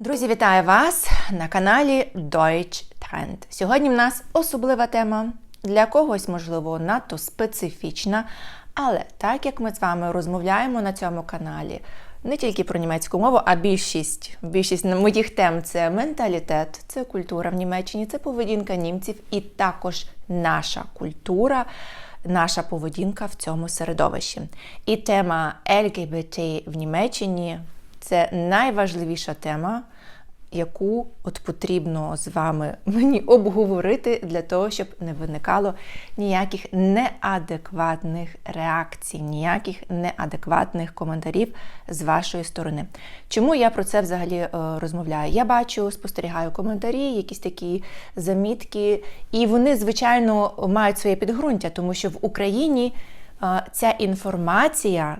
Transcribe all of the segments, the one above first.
Друзі, вітаю вас на каналі Deutsch Trend. Сьогодні в нас особлива тема. Для когось, можливо, надто специфічна, але так як ми з вами розмовляємо на цьому каналі не тільки про німецьку мову, а більшість, більшість моїх тем це менталітет, це культура в Німеччині, це поведінка німців і також наша культура. Наша поведінка в цьому середовищі. І тема ЛГБТ в Німеччині це найважливіша тема, яку от потрібно з вами мені обговорити для того, щоб не виникало ніяких неадекватних реакцій, ніяких неадекватних коментарів з вашої сторони. Чому я про це взагалі е, розмовляю? Я бачу, спостерігаю коментарі, якісь такі замітки, і вони, звичайно, мають своє підґрунтя, тому що в Україні е, ця інформація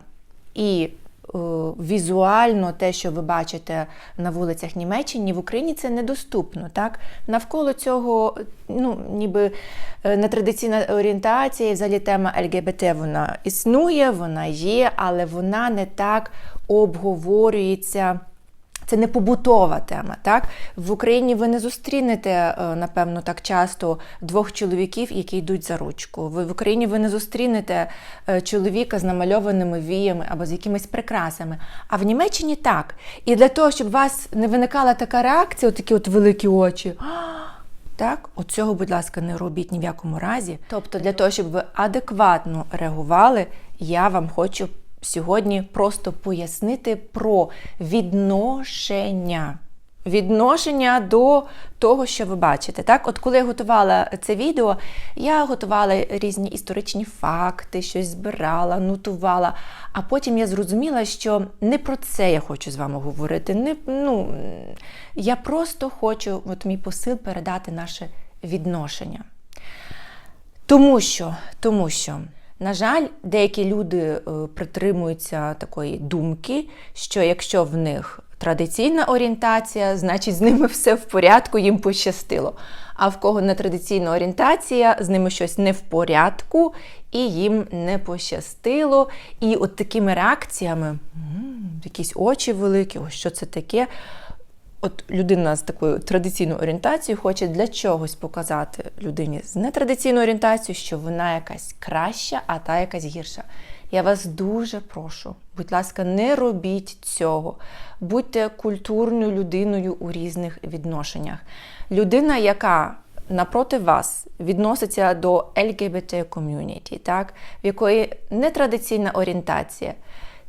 і візуально те, що ви бачите на вулицях Німеччини, в Україні це недоступно. Так? Навколо цього, ну, ніби е, нетрадиційна орієнтація, і взагалі тема ЛГБТ вона існує, вона є, але вона не так обговорюється. Це не побутова тема. Так? В Україні ви не зустрінете, е, напевно, так часто двох чоловіків, які йдуть за ручку. Ви в Україні ви не зустрінете е, чоловіка з намальованими віями або з якимись прикрасами. А в Німеччині так. І для того, щоб у вас не виникала така реакція, такі от великі очі. «А, Так, от цього, будь ласка, не робіть ні в якому разі. Тобто, для того, щоб ви адекватно реагували, я вам хочу сьогодні просто пояснити про відношення. Відношення до того, що ви бачите. Так, от коли я готувала це відео, я готувала різні історичні факти, щось збирала, нотувала. А потім я зрозуміла, що не про це я хочу з вами говорити. Не, ну, Я просто хочу, от мій посил передати наше відношення. Тому що, тому що, на жаль, деякі люди е, притримуються такої думки, що якщо в них традиційна орієнтація, значить з ними все в порядку, їм пощастило. А в кого не традиційна орієнтація, з ними щось не в порядку, і їм не пощастило. І от такими реакціями, якісь очі великі, ось що це таке. От людина з такою традиційною орієнтацією хоче для чогось показати людині з нетрадиційною орієнтацією, що вона якась краща, а та якась гірша. Я вас дуже прошу, будь ласка, не робіть цього. Будьте культурною людиною у різних відношеннях. Людина, яка напроти вас відноситься до LGBT ком'юніті, так, в якої нетрадиційна орієнтація,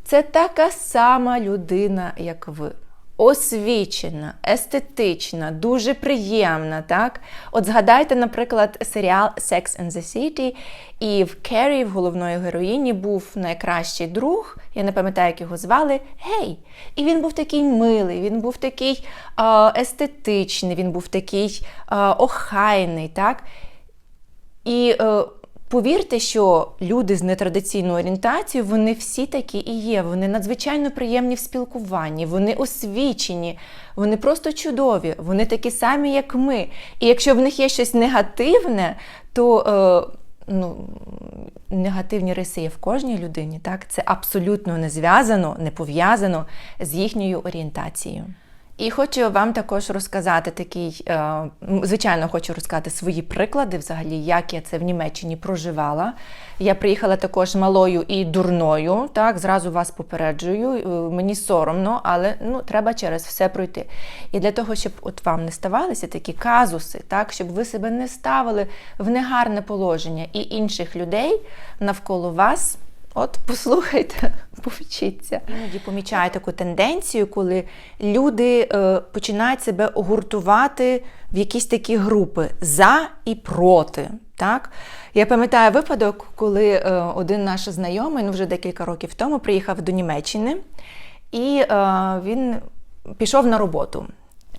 це така сама людина, як ви освічена, естетична, дуже приємна. так? От згадайте, наприклад, серіал Sex and the City, і в Керрі, в головної героїні, був найкращий друг, я не пам'ятаю, як його звали, Гей. І він був такий милий, він був такий естетичний, він був такий охайний. так? І е, повірте, що люди з нетрадиційною орієнтацією, вони всі такі і є. Вони надзвичайно приємні в спілкуванні, вони освічені, вони просто чудові, вони такі самі, як ми. І якщо в них є щось негативне, то. Е, Ну, негативні риси є в кожній людині, так? Це абсолютно не зв'язано, не пов'язано з їхньою орієнтацією. І хочу вам також розказати такий, е, звичайно, хочу розказати свої приклади, взагалі, як я це в Німеччині проживала. Я приїхала також малою і дурною. Так, зразу вас попереджую. е, Мені соромно, але ну треба через все пройти. І для того, щоб от вам не ставалися такі казуси, так, щоб ви себе не ставили в негарне положення і інших людей навколо вас. От послухайте, повчіться. Іноді помічаю таку тенденцію, коли люди е, починають себе гуртувати в якісь такі групи за і проти. Так? Я пам'ятаю випадок, коли е, один наш знайомий, ну вже декілька років тому, приїхав до Німеччини, і е, він пішов на роботу.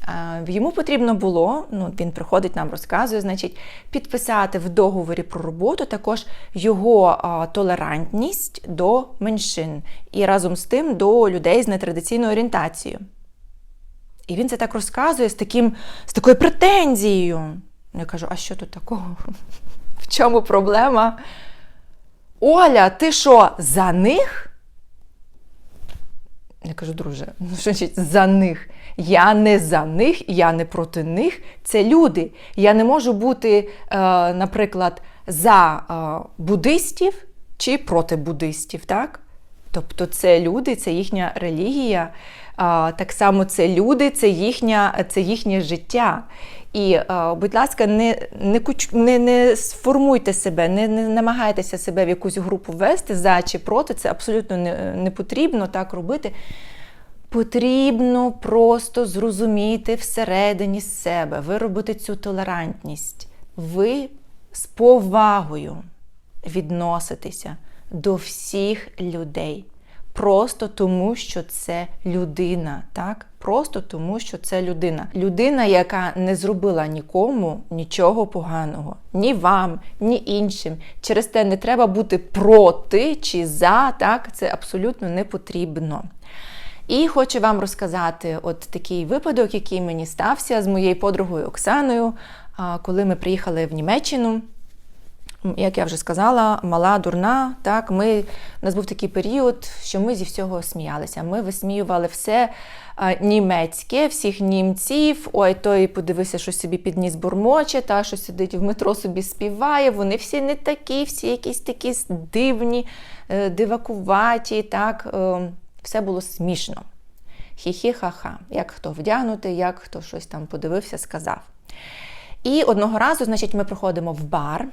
Е, Йому потрібно було, ну він приходить нам розказує, значить, підписати в договорі про роботу також його толерантність до меншин і разом з тим до людей з нетрадиційною орієнтацією. І він це так розказує з, таким, з такою претензією. Я кажу: а що тут такого? В чому проблема? Оля, ти що, за них? Я кажу, друже, ну що значить за них? Я не за них, я не проти них. Це люди. Я не можу бути, е, наприклад, за е, буддистів чи проти буддистів, так? Тобто це люди, це їхня релігія. Так само це люди, це, їхня, це їхнє життя. І, будь ласка, не, не, не, не сформуйте себе, не, не намагайтеся себе в якусь групу ввести за чи проти. Це абсолютно не, не потрібно так робити. Потрібно просто зрозуміти всередині себе, виробити цю толерантність. Ви з повагою відноситеся до всіх людей. Просто тому, що це людина, так? Просто тому, що це людина. Людина, яка не зробила нікому нічого поганого, ні вам, ні іншим. Через те не треба бути проти чи за, так? Це абсолютно не потрібно. І хочу вам розказати от такий випадок, який мені стався з моєю подругою Оксаною, коли ми приїхали в Німеччину. Як я вже сказала, мала, дурна. Так, ми, у нас був такий період, що ми зі всього сміялися. Ми висміювали все німецьке, всіх німців. Ой, той подивися, що собі підніс бурмоче, та що сидить в метро собі співає. Вони всі не такі, всі якісь такі дивні, е, дивакуваті. Так, е, все було смішно. Хі-хі-ха-ха. Як хто вдягнутий, як хто щось там подивився, сказав. І одного разу, значить, ми приходимо в бар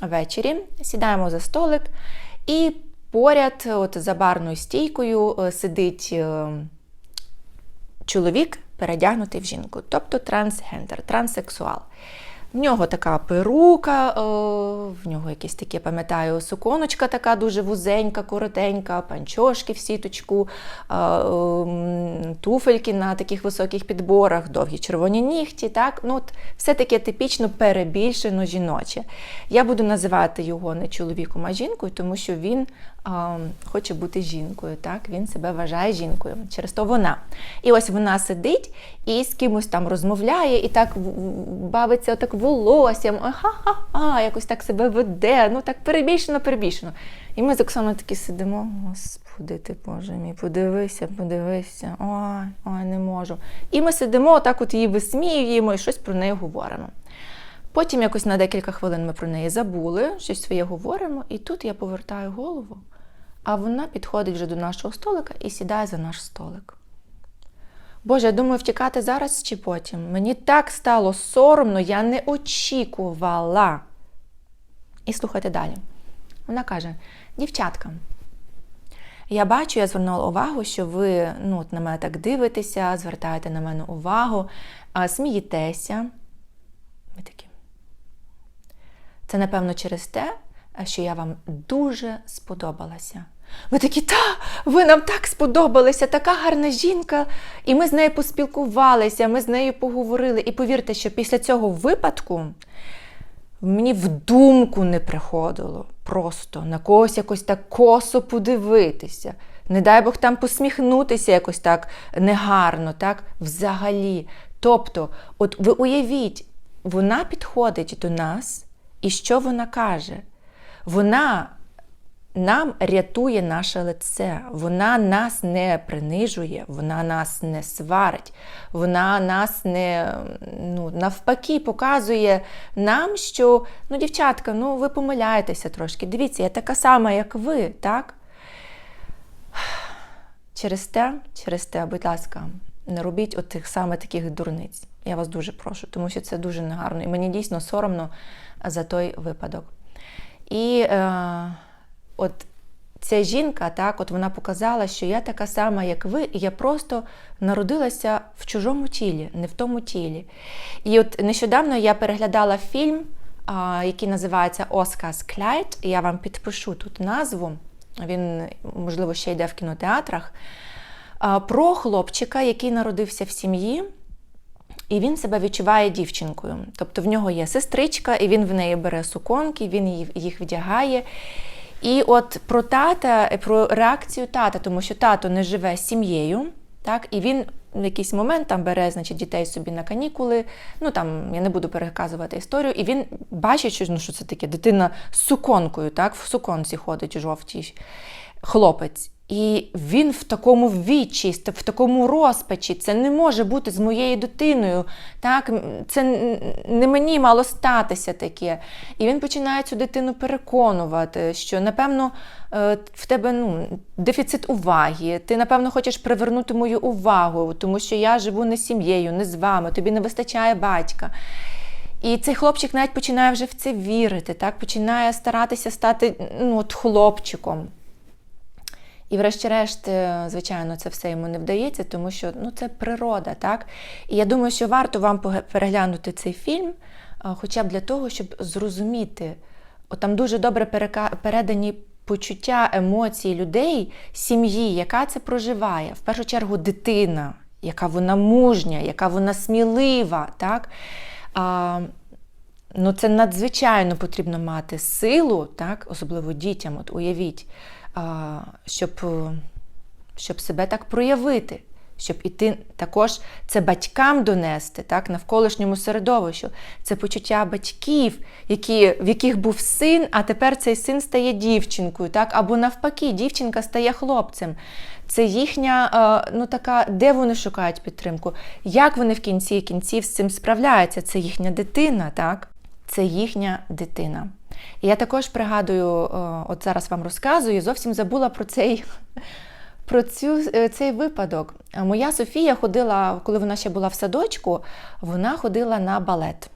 ввечері, сідаємо за столик, і поряд, от за барною стійкою, е, сидить е, чоловік, передягнутий в жінку, тобто трансгендер, транссексуал. В нього така перука, е, в нього якісь такі, пам'ятаю, суконочка така дуже вузенька, коротенька, панчошки в сіточку, е, ем, туфельки на таких високих підборах, довгі червоні нігті. Так? Ну, от, все таке типічно перебільшено жіноче. Я буду називати його не чоловіком, а жінкою, тому що він а, хоче бути жінкою. Так? Він себе вважає жінкою. Через то вона. І ось вона сидить і з кимось там розмовляє, і так бавиться так волоссям, ха-ха-ха, якось так себе веде, ну так перебільшено, перебільшено. І ми з Оксаною такі сидимо, господи ти Боже мій, подивися, подивися, ой, ой, не можу. І ми сидимо, так от її висміюємо і щось про неї говоримо. Потім якось на декілька хвилин ми про неї забули, щось своє говоримо, і тут я повертаю голову, а вона підходить вже до нашого столика і сідає за наш столик. Боже, я думаю, втікати зараз чи потім. Мені так стало соромно, я не очікувала. І слухайте далі. Вона каже: дівчатка, я бачу, я звернула увагу, що ви ну, на мене так дивитеся, звертаєте на мене увагу, смієтеся. Ми такі. Це, напевно, через те, що я вам дуже сподобалася. Ви такі, та, ви нам так сподобалися, така гарна жінка. І ми з нею поспілкувалися, ми з нею поговорили. І повірте, що після цього випадку мені в думку не приходило просто на когось якось так косо подивитися. Не дай Бог там посміхнутися якось так негарно, так? Взагалі. Тобто, от ви уявіть, вона підходить до нас, і що вона каже? Вона нам рятує наше лице, вона нас не принижує, вона нас не сварить, вона нас не ну, навпаки показує нам, що ну, дівчатка, ну ви помиляєтеся трошки. Дивіться, я така сама, як ви, так? Через те, через те, будь ласка, не робіть от тих саме таких дурниць. Я вас дуже прошу, тому що це дуже негарно. І мені дійсно соромно за той випадок. І е, от ця жінка, так, от вона показала, що я така сама, як ви, і я просто народилася в чужому тілі, не в тому тілі. І от нещодавно я переглядала фільм, який називається Оскас Кляйт. Я вам підпишу тут назву. Він, можливо, ще йде в кінотеатрах. Про хлопчика, який народився в сім'ї, і він себе відчуває дівчинкою. Тобто в нього є сестричка, і він в неї бере суконки, він їх вдягає. І от про тата, про реакцію тата, тому що тато не живе з сім'єю, так, і він в якийсь момент там бере значить, дітей собі на канікули. Ну там я не буду переказувати історію, і він бачить, що, ну, що це таке дитина з суконкою, так, в суконці ходить жовтій хлопець. І він в такому відчі, в такому розпачі. Це не може бути з моєю дитиною. Так? Це не мені мало статися таке. І він починає цю дитину переконувати, що, напевно, е, в тебе ну, дефіцит уваги. Ти, напевно, хочеш привернути мою увагу, тому що я живу не сім'єю, не з вами, тобі не вистачає батька. І цей хлопчик навіть починає вже в це вірити, так? починає старатися стати ну, от хлопчиком. І, врешті-решт, е, звичайно, це все йому не вдається, тому що ну, це природа. так? І я думаю, що варто вам переглянути цей фільм, хоча б для того, щоб зрозуміти, От там дуже добре передані почуття емоцій людей, сім'ї, яка це проживає. В першу чергу, дитина, яка вона мужня, яка вона смілива. так? А, ну, Це надзвичайно потрібно мати силу, так? особливо дітям, от уявіть щоб щоб себе так проявити, щоб іти також це батькам донести, так, навколишньому середовищу. Це почуття батьків, які, в яких був син, а тепер цей син стає дівчинкою, так, або навпаки, дівчинка стає хлопцем. Це їхня, ну така, де вони шукають підтримку, як вони в кінці кінців з цим справляються? Це їхня дитина, так? Це їхня дитина. І я також пригадую, е, от зараз вам розказую, зовсім забула про цей про цю, е, цей випадок. Моя Софія ходила, коли вона ще була в садочку, вона ходила на балет.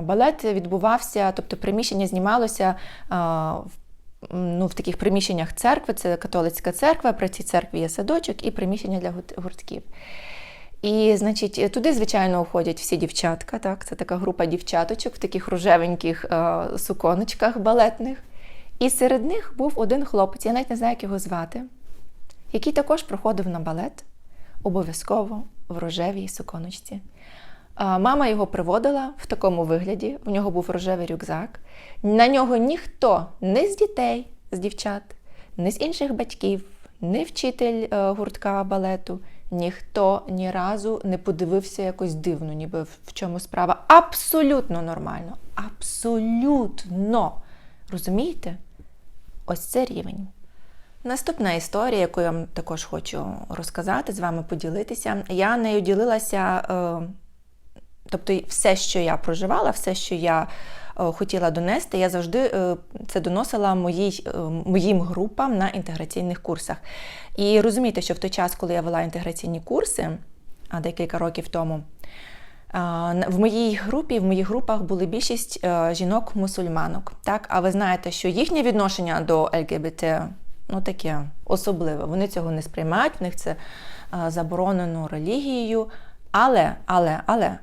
Балет відбувався, тобто приміщення знімалося ну, в таких приміщеннях церкви, це католицька церква, при цій церкві є садочок і приміщення для гуртків. І, значить, туди, звичайно, уходять всі дівчатка. Так, Це така група дівчаточок в таких рожевеньких е, суконочках балетних. І серед них був один хлопець, я навіть не знаю, як його звати, який також проходив на балет обов'язково в рожевій суконочці. Мама його приводила в такому вигляді, в нього був рожевий рюкзак. На нього ніхто не з дітей, з дівчат, не з інших батьків, не вчитель е, гуртка балету, ніхто ні разу не подивився якось дивно, ніби в чому справа. Абсолютно нормально. Абсолютно. Розумієте? Ось це рівень. Наступна історія, яку я вам також хочу розказати, з вами поділитися. Я нею ділилася, е, тобто, все, що я проживала, все, що я хотіла донести, я завжди е, це доносила моїй, е, моїм групам на інтеграційних курсах. І розумієте, що в той час, коли я вела інтеграційні курси, а декілька років тому, в моїй групі, в моїх групах були більшість жінок-мусульманок. Так? А ви знаєте, що їхнє відношення до ЛГБТ ну таке особливе. Вони цього не сприймають, в них це заборонено релігією. Але, але, але,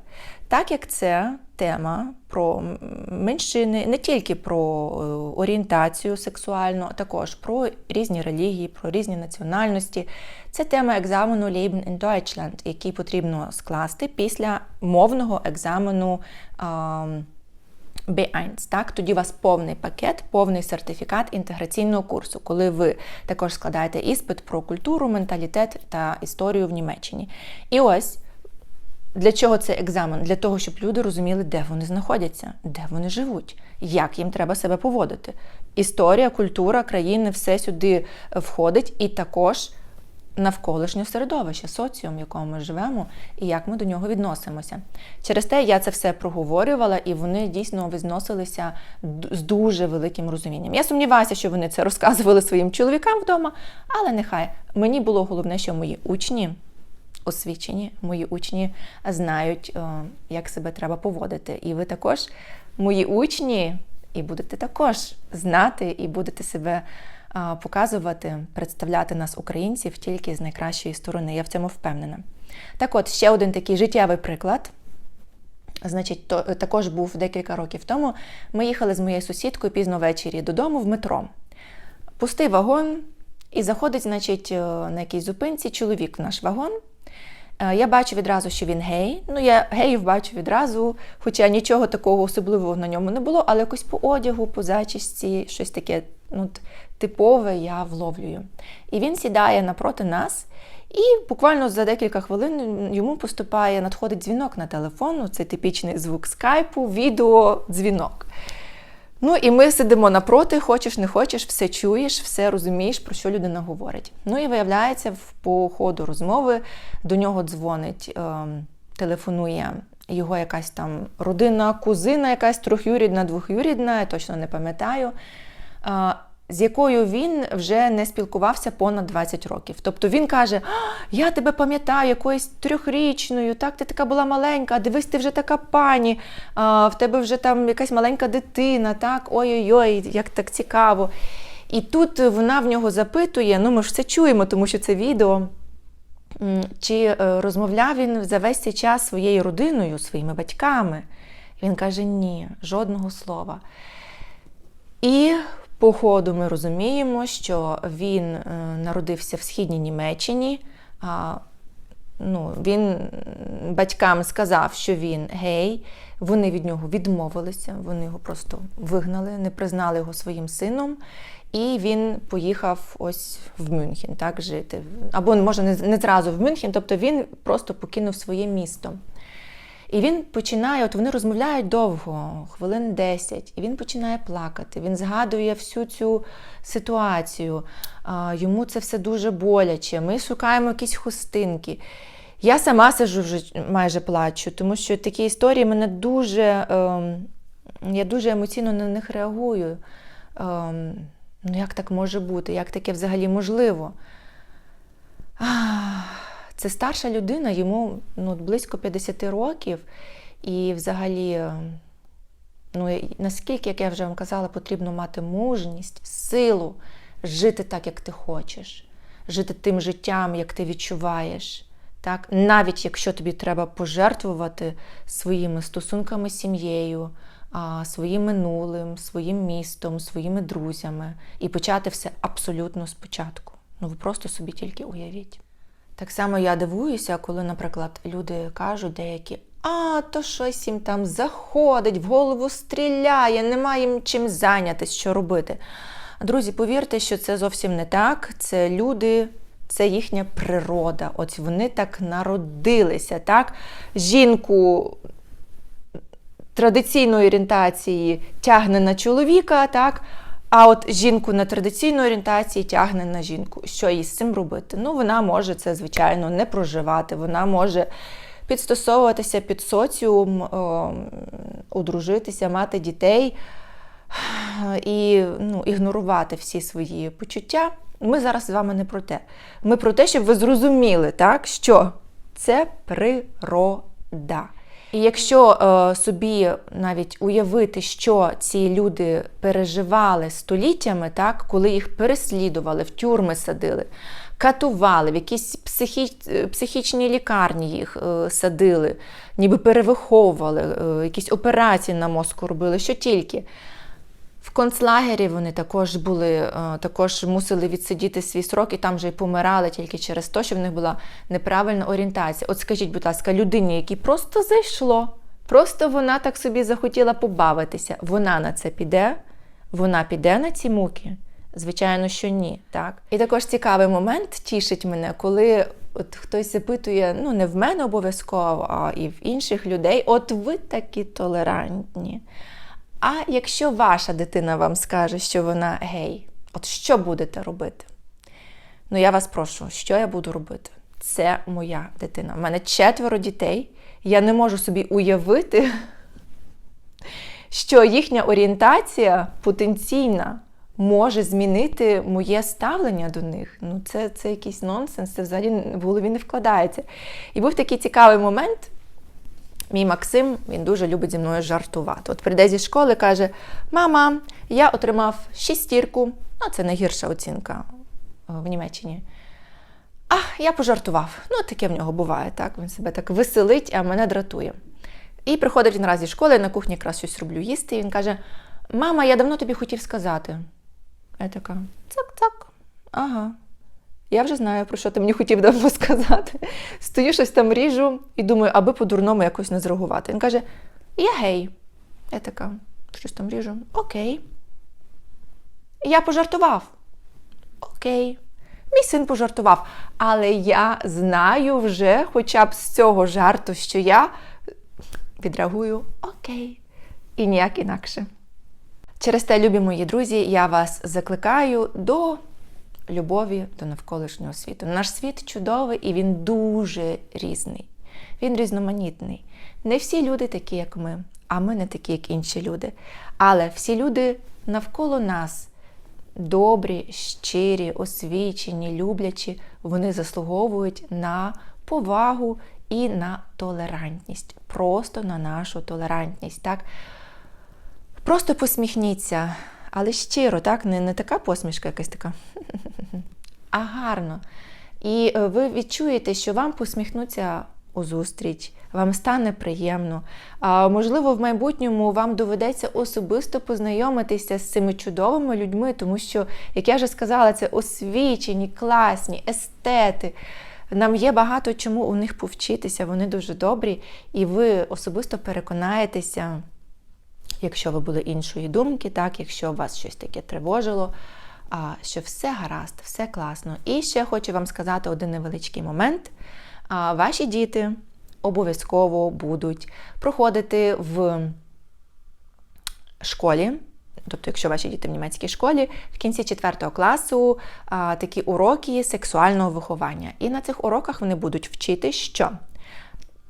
так як це тема про меншини, не тільки про е, орієнтацію сексуальну, а також про різні релігії, про різні національності. Це тема екзамену Leben in Deutschland, який потрібно скласти після мовного екзамену. B1, так, тоді у вас повний пакет, повний сертифікат інтеграційного курсу, коли ви також складаєте іспит про культуру, менталітет та історію в Німеччині. І ось для чого цей екзамен? Для того, щоб люди розуміли, де вони знаходяться, де вони живуть, як їм треба себе поводити. Історія, культура країни, все сюди входить, і також навколишнє середовище, соціум, в якому ми живемо, і як ми до нього відносимося. Через те я це все проговорювала, і вони дійсно відносилися з дуже великим розумінням. Я сумніваюся, що вони це розказували своїм чоловікам вдома, але нехай мені було головне, що мої учні освічені, мої учні знають, е, як себе треба поводити. І ви також, мої учні, і будете також знати, і будете себе е, показувати, представляти нас, українців, тільки з найкращої сторони. Я в цьому впевнена. Так от, ще один такий життєвий приклад. Значить, то також був декілька років тому. Ми їхали з моєю сусідкою пізно ввечері додому в метро. Пустий вагон, і заходить, значить, е, на якійсь зупинці чоловік в наш вагон. Е, я бачу відразу, що він гей. Ну, я геїв бачу відразу, хоча нічого такого особливого на ньому не було, але якось по одягу, по зачісті, щось таке ну, типове я вловлюю. І він сідає напроти нас, і буквально за декілька хвилин йому поступає, надходить дзвінок на телефон. Це типічний звук скайпу, відео, дзвінок. Ну і ми сидимо напроти, хочеш, не хочеш, все чуєш, все розумієш, про що людина говорить. Ну і виявляється, по ходу розмови до нього дзвонить, е, телефонує його якась там родина, кузина, якась трьохюрідна, двохюрідна, я точно не пам'ятаю. З якою він вже не спілкувався понад 20 років. Тобто він каже: Я тебе пам'ятаю, якоюсь трьохрічною, так ти така була маленька, дивись, ти вже така пані, а, в тебе вже там якась маленька дитина, так, ой-ой-ой, як так цікаво. І тут вона в нього запитує: ну ми ж все чуємо, тому що це відео. Чи е, розмовляв він за весь цей час своєю родиною, своїми батьками? Він каже: ні, жодного слова. І по ходу ми розуміємо, що він е, народився в східній Німеччині. Ну, він батькам сказав, що він гей. Вони від нього відмовилися, вони його просто вигнали, не признали його своїм сином. І він поїхав ось в Мюнхен так, жити. Або, може, не зразу в Мюнхен, тобто він просто покинув своє місто. І він починає, от вони розмовляють довго, хвилин 10, і він починає плакати. Він згадує всю цю ситуацію. Йому це все дуже боляче. Ми шукаємо якісь хустинки. Я сама сижу вже майже плачу, тому що такі історії мене дуже. ем, я дуже емоційно на них реагую. Ем, ну, як так може бути? Як таке взагалі можливо? Ах, Це старша людина, йому ну, близько 50 років. І взагалі, ну, наскільки, як я вже вам казала, потрібно мати мужність, силу жити так, як ти хочеш, жити тим життям, як ти відчуваєш. Так? Навіть якщо тобі треба пожертвувати своїми стосунками з сім'єю, своїм минулим, своїм містом, своїми друзями і почати все абсолютно спочатку. Ну ви просто собі тільки уявіть. Так само я дивуюся, коли, наприклад, люди кажуть деякі, а то щось їм там заходить, в голову стріляє, немає їм чим зайнятися, що робити. Друзі, повірте, що це зовсім не так. Це люди, це їхня природа. От вони так народилися. так? Жінку традиційної орієнтації тягне на чоловіка, так? А от жінку на традиційної орієнтації тягне на жінку. Що їй з цим робити? Ну, вона може це, звичайно, не проживати, вона може підстосовуватися під соціум, о, одружитися, мати дітей і ну, ігнорувати всі свої почуття. Ми зараз з вами не про те. Ми про те, щоб ви зрозуміли, так, що це природа. І якщо е, собі навіть уявити, що ці люди переживали століттями, так, коли їх переслідували, в тюрми садили, катували, в якісь психі... психічні лікарні їх е, садили, ніби перевиховували, е, якісь операції на мозку робили, що тільки. В концлагері вони також були, е, також мусили відсидіти свій срок і там вже й помирали тільки через те, що в них була неправильна орієнтація. От скажіть, будь ласка, людині, якій просто зайшло, просто вона так собі захотіла побавитися, вона на це піде, вона піде на ці муки. Звичайно, що ні. Так? І також цікавий момент тішить мене, коли от хтось запитує, ну не в мене обов'язково, а і в інших людей, от ви такі толерантні. А якщо ваша дитина вам скаже, що вона гей, от що будете робити? Ну, я вас прошу, що я буду робити? Це моя дитина. У мене четверо дітей. Я не можу собі уявити, що їхня орієнтація потенційна може змінити моє ставлення до них. Ну, це, це якийсь нонсенс, це взагалі в голові не вкладається. І був такий цікавий момент. Мій Максим він дуже любить зі мною жартувати. От прийде зі школи, каже: Мама, я отримав шістірку, ну це найгірша оцінка е, в Німеччині. А, я пожартував. Ну, таке в нього буває, так? Він себе так веселить, а мене дратує. І приходить він раз зі школи, я на кухні якраз щось роблю їсти, і він каже: Мама, я давно тобі хотів сказати. Я така: цак-цак, ага. Я вже знаю, про що ти мені хотів давно сказати. Стою щось там ріжу і думаю, аби по-дурному якось не зреагувати. Він каже: Я гей. Я така, щось там ріжу. Окей. Я пожартував. Окей. Мій син пожартував. Але я знаю вже, хоча б з цього жарту, що я відреагую окей. І ніяк інакше. Через те, любі мої друзі, я вас закликаю до любові до навколишнього світу. Наш світ чудовий і він дуже різний. Він різноманітний. Не всі люди такі, як ми, а ми не такі, як інші люди. Але всі люди навколо нас добрі, щирі, освічені, люблячі, вони заслуговують на повагу і на толерантність. Просто на нашу толерантність. так? Просто посміхніться, але щиро, так? Не, не така посмішка, якась така, а гарно. І е, ви відчуєте, що вам посміхнуться у зустріч, вам стане приємно. А, Можливо, в майбутньому вам доведеться особисто познайомитися з цими чудовими людьми, тому що, як я вже сказала, це освічені, класні, естети. Нам є багато чому у них повчитися, вони дуже добрі, і ви особисто переконаєтеся, якщо ви були іншої думки, так, якщо вас щось таке тривожило, що все гаразд, все класно. І ще хочу вам сказати один невеличкий момент. Ваші діти обов'язково будуть проходити в школі. Тобто, якщо ваші діти в німецькій школі, в кінці 4 класу такі уроки сексуального виховання. І на цих уроках вони будуть вчити, що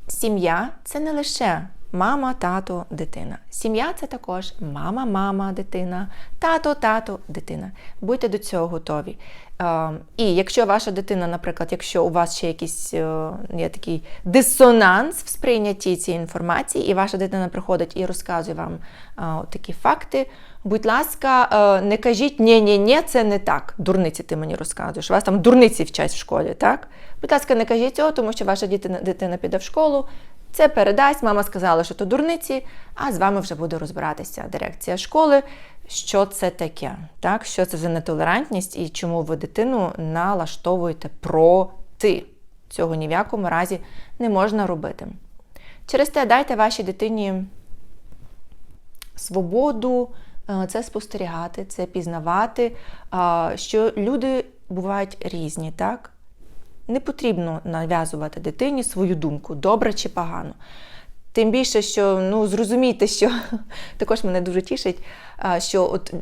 сім'я це не лише мама, тато, дитина. Сім'я це також мама, мама, дитина, тато, тато, дитина. Будьте до цього готові. Е, і якщо ваша дитина, наприклад, якщо у вас ще якийсь е, є такий дисонанс в сприйнятті цієї інформації, і ваша дитина приходить і розказує вам е, такі факти, будь ласка, не кажіть ні ні ні це не так. Дурниці ти мені розказуєш. У вас там дурниці вчать в школі, так? Будь ласка, не кажіть цього, тому що ваша дитина, дитина піде в школу, це передасть, мама сказала, що то дурниці, а з вами вже буде розбиратися дирекція школи, що це таке, так? що це за нетолерантність і чому ви дитину налаштовуєте проти. Цього ні в якому разі не можна робити. Через те дайте вашій дитині свободу, е, це спостерігати, це пізнавати, що люди бувають різні, так? Не потрібно нав'язувати дитині свою думку, добре чи погано. Тим більше, що ну, зрозумійте, що також мене дуже тішить, що от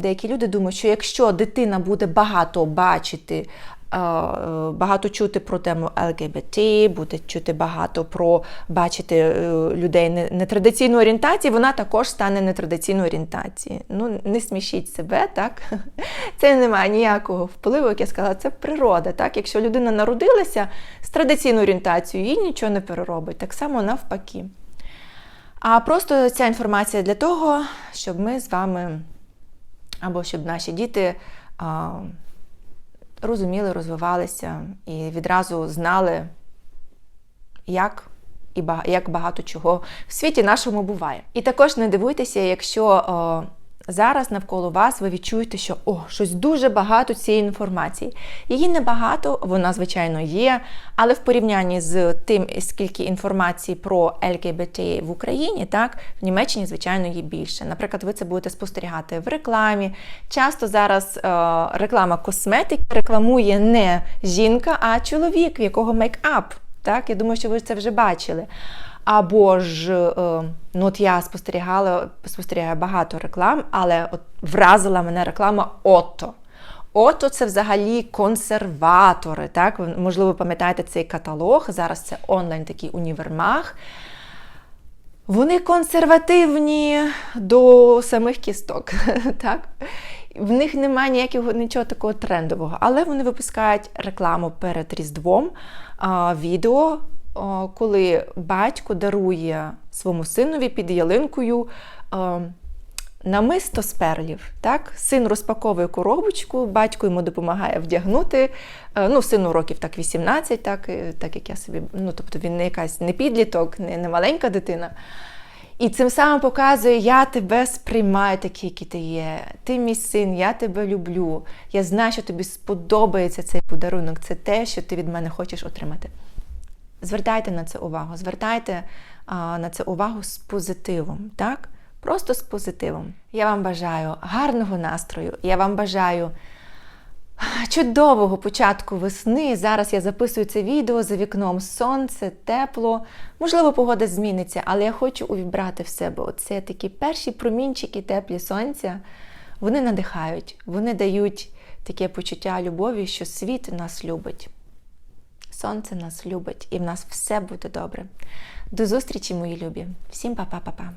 деякі люди думають, що якщо дитина буде багато бачити багато чути про тему ЛГБТ, буде чути багато про бачити е, людей нетрадиційної орієнтації, вона також стане нетрадиційною орієнтації. Ну, не смішіть себе, так? Це не має ніякого впливу, як я сказала, це природа. так? Якщо людина народилася з традиційною орієнтацією, їй нічого не переробить. Так само навпаки. А просто ця інформація для того, щоб ми з вами, або щоб наші діти розуміли, розвивалися і відразу знали, як і як багато чого в світі нашому буває. І також не дивуйтеся, якщо о, зараз навколо вас ви відчуєте, що о, щось дуже багато цієї інформації. Її небагато, вона, звичайно, є, але в порівнянні з тим, скільки інформації про ЛГБТ в Україні, так, в Німеччині, звичайно, є більше. Наприклад, ви це будете спостерігати в рекламі. Часто зараз е, реклама косметики рекламує не жінка, а чоловік, в якого мейкап. Так, я думаю, що ви це вже бачили. Або ж, е, ну от я спостерігала, спостерігаю багато реклам, але от вразила мене реклама Ото. Ото це взагалі консерватори. так? Можливо, пам'ятаєте цей каталог. Зараз це онлайн такий універмаг. Вони консервативні до самих кісток. так? В них немає ніякого нічого такого трендового, але вони випускають рекламу перед Різдвом, відео коли батько дарує своєму синові під ялинкою намисто з перлів. Так? Син розпаковує коробочку, батько йому допомагає вдягнути. Ну, Сину років так 18, так так як я собі, ну тобто він не якась не підліток, не, не маленька дитина. І цим самим показує, я тебе сприймаю такий, який ти є. Ти мій син, я тебе люблю. Я знаю, що тобі сподобається цей подарунок. Це те, що ти від мене хочеш отримати. Звертайте на це увагу, звертайте а, на це увагу з позитивом, так? Просто з позитивом. Я вам бажаю гарного настрою, я вам бажаю чудового початку весни. Зараз я записую це відео за вікном сонце, тепло. Можливо, погода зміниться, але я хочу увібрати в себе оце такі перші промінчики теплі сонця. Вони надихають, вони дають таке почуття любові, що світ нас любить. Сонце нас любить і в нас все буде добре. До зустрічі, мої любі. Всім па-па-па-па.